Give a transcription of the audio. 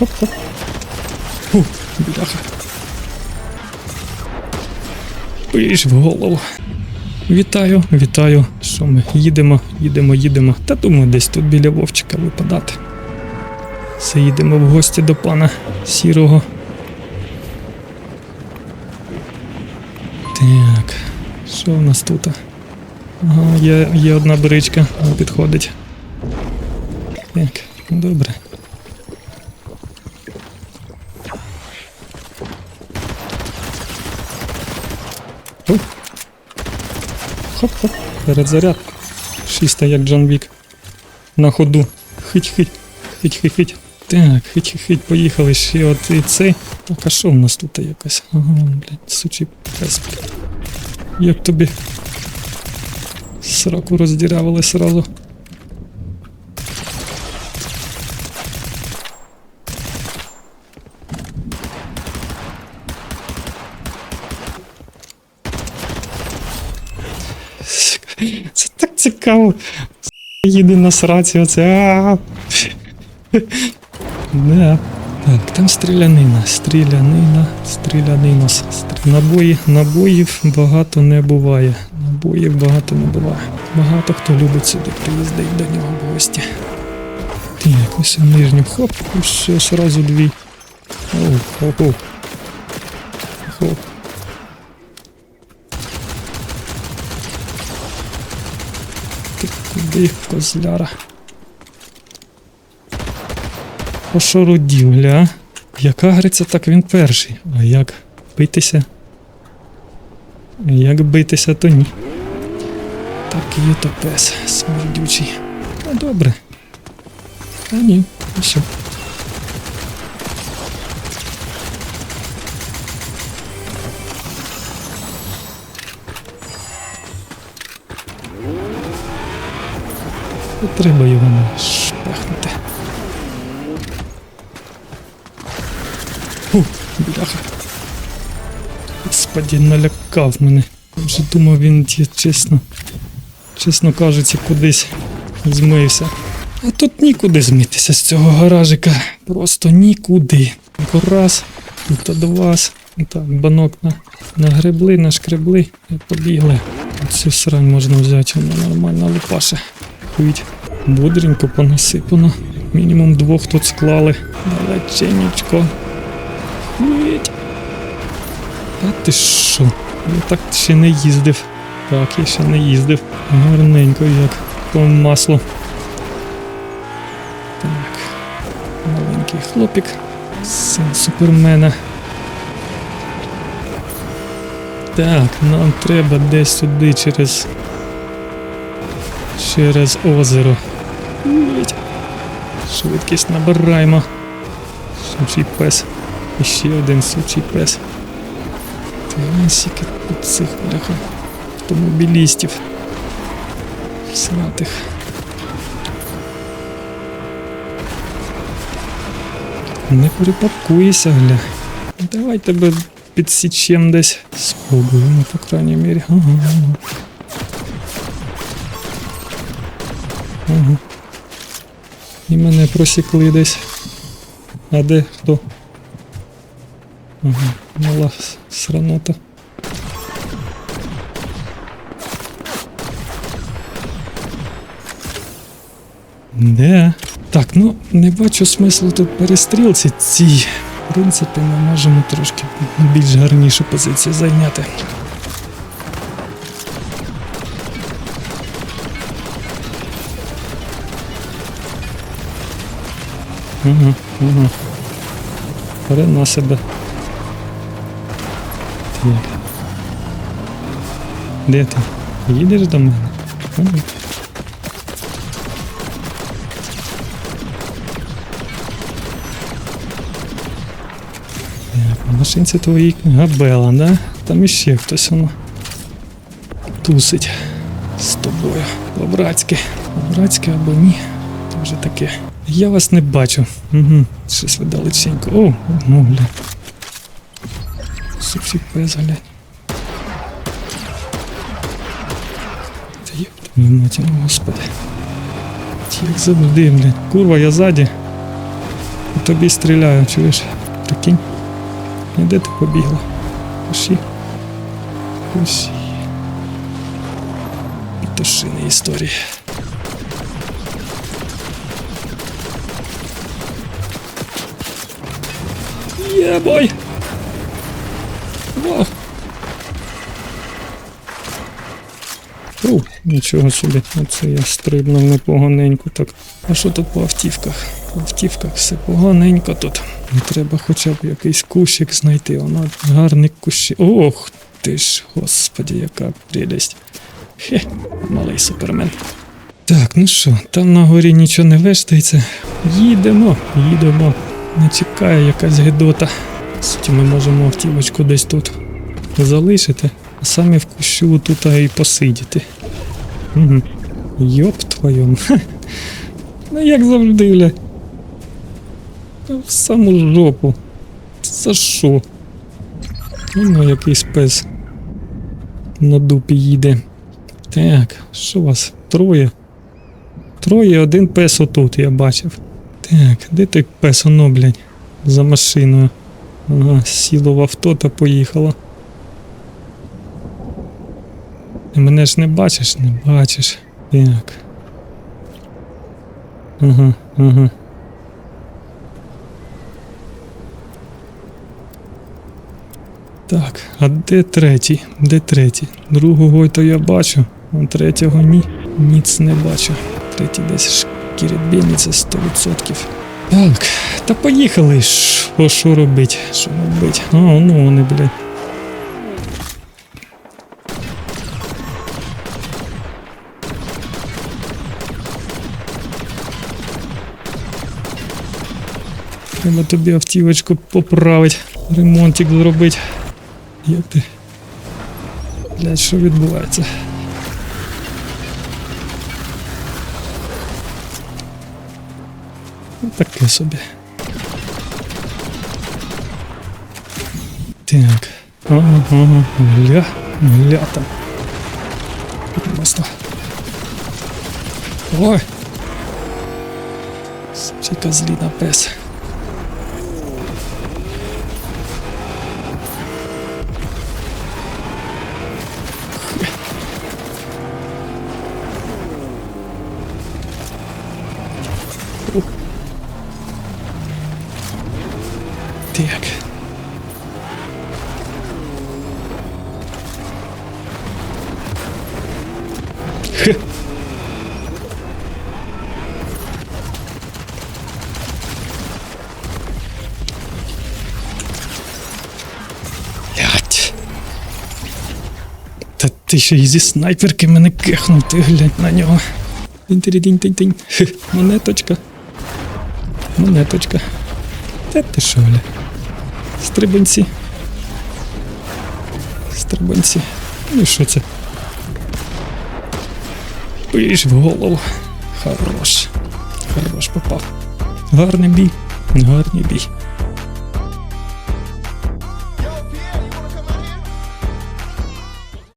Хоп-хоп. Фу, бляха. Пиш в голову. Вітаю, вітаю. Що ми? Їдемо, їдемо, їдемо. Та думаю, десь тут біля Вовчика випадати. Все, їдемо в гості до пана Сірого. Так, що в нас тут? Ага, є, є одна бричка, вона підходить. Так, добре. Оп. Хоп-хоп, передзаряд. Шіста, як Джанвік. На ходу. Хить-хить, хить-хить-хить. Так, хить-хить, поїхали ще от і цей. Так, а що в нас тут якось? Ага, блядь, сучий пес. Як тобі сраку роздірявили сразу. Це так цікаво. Їде на сраці, оце. Да. Так, там стрілянина, стрілянина, стрілянина. Стрі- Набої, набоїв багато не буває. Набоїв багато не буває. Багато хто любить сюди приїздить до нього в гості. Так, ось нижню хоп, все, сразу дві. Оу, хоп, хоп. Хоп. Ти куди, козляра? Пошородів, гля. Як агриться, так він перший. А як битися? Як битися, то ні. Так є то пес смердючий. Ну добре. А ні, і Не треба його не шпехнути. Фу, бляха. Господи, налякав мене. Вже думав він чесно. Чесно кажучи, кудись змився. А тут нікуди змитися з цього гаражика. Просто нікуди. Раз, тут два. Так, банок на, нагребли, нашкребли і побігли. Цю срань можна взяти, вона нормально лупаше. Хують. Бодренько понасипано. Мінімум двох тут склали. Далеченечко. Хують. А ти що? Я так ще не їздив. Так, я ще не їздив. Гарненько, як по маслу. Так. Маленький хлопік. Син супермена. Так, нам треба десь сюди через. Через озеро. Швидкість набираємо. Сучий пес. І ще один сучий пес. Та скільки тут цих бляха автомобілістів. Всратих. Не перепаркуйся, гля. Давай тебе підсічем десь. Спробуємо, по крайній мірі. Ага, ага. І мене просікли десь. А де хто? Ага, мала сранота. Де? Так, ну не бачу смислу тут перестрілці цій. В принципі, ми можемо трошки більш гарнішу позицію зайняти. Ага, ага. Бере на себе. Так. Де ти? Їдеш до мене? Ага. Так, машинці твоїй габела, да? Там іще хтось воно тусить з тобою. По-братськи. По-братськи або ні. Це вже таке. Я вас не бачу. Угу. Щось ви далеченько. О, ну гля. Супсік пес, глянь. Та мать, ну, господи. Як завжди, блядь. Курва, я ззаді. Тобі стріляю, чуєш? Прикинь. І де ти побігла? Пиші. Пиші. Пітошини історії. Єбой! О, нічого собі, оце я стрибнув непоганенько так. А що тут по автівках? По автівках все поганенько тут. Треба хоча б якийсь кущик знайти. Воно гарний кущик. Ох ти ж, господі, яка прелість. Хе, малий супермен. Так, ну що, там на горі нічого не вештається. Їдемо, їдемо. Не чекає якась гидота. Суті, ми можемо автівочку десь тут залишити, а самі в кущу тут і посидіти. Угу. Йоп твою. Ну як завжди, бля. В саму жопу. За що? Ну, якийсь пес на дупі їде. Так, що у вас? Троє. Троє, один пес отут, я бачив. Так, де той пес, оно, блядь, за машиною. Ага, сіло в авто та поїхало. Ти мене ж не бачиш, не бачиш. Так. Ага, ага. Так, а де третій? Де третій? Другого то я бачу, а третього ні. Ніц не бачу. Третій десь шкіребіниться 100%. Так, та поїхали. Що, що робить? Що робить? А, ну вони, блядь. Треба тобі автівочку поправити, ремонтик зробити. Як ти? Блядь, що відбувається? Ну, Таке собі. Так. Ага, ага, гля, гля там. Просто. Ой! Чи козліна пес. Блять. Та ти ще й зі снайперки мене кехнув, ти глянь на нього. Тинь-тирі-тинь-тинь-тинь. Монеточка. Монеточка. Та ти що, гля? Стрибанці. Стрибанці. Ну і що це? Пиш в голову. Хорош. Хорош попав. Гарний бій. Гарний бій.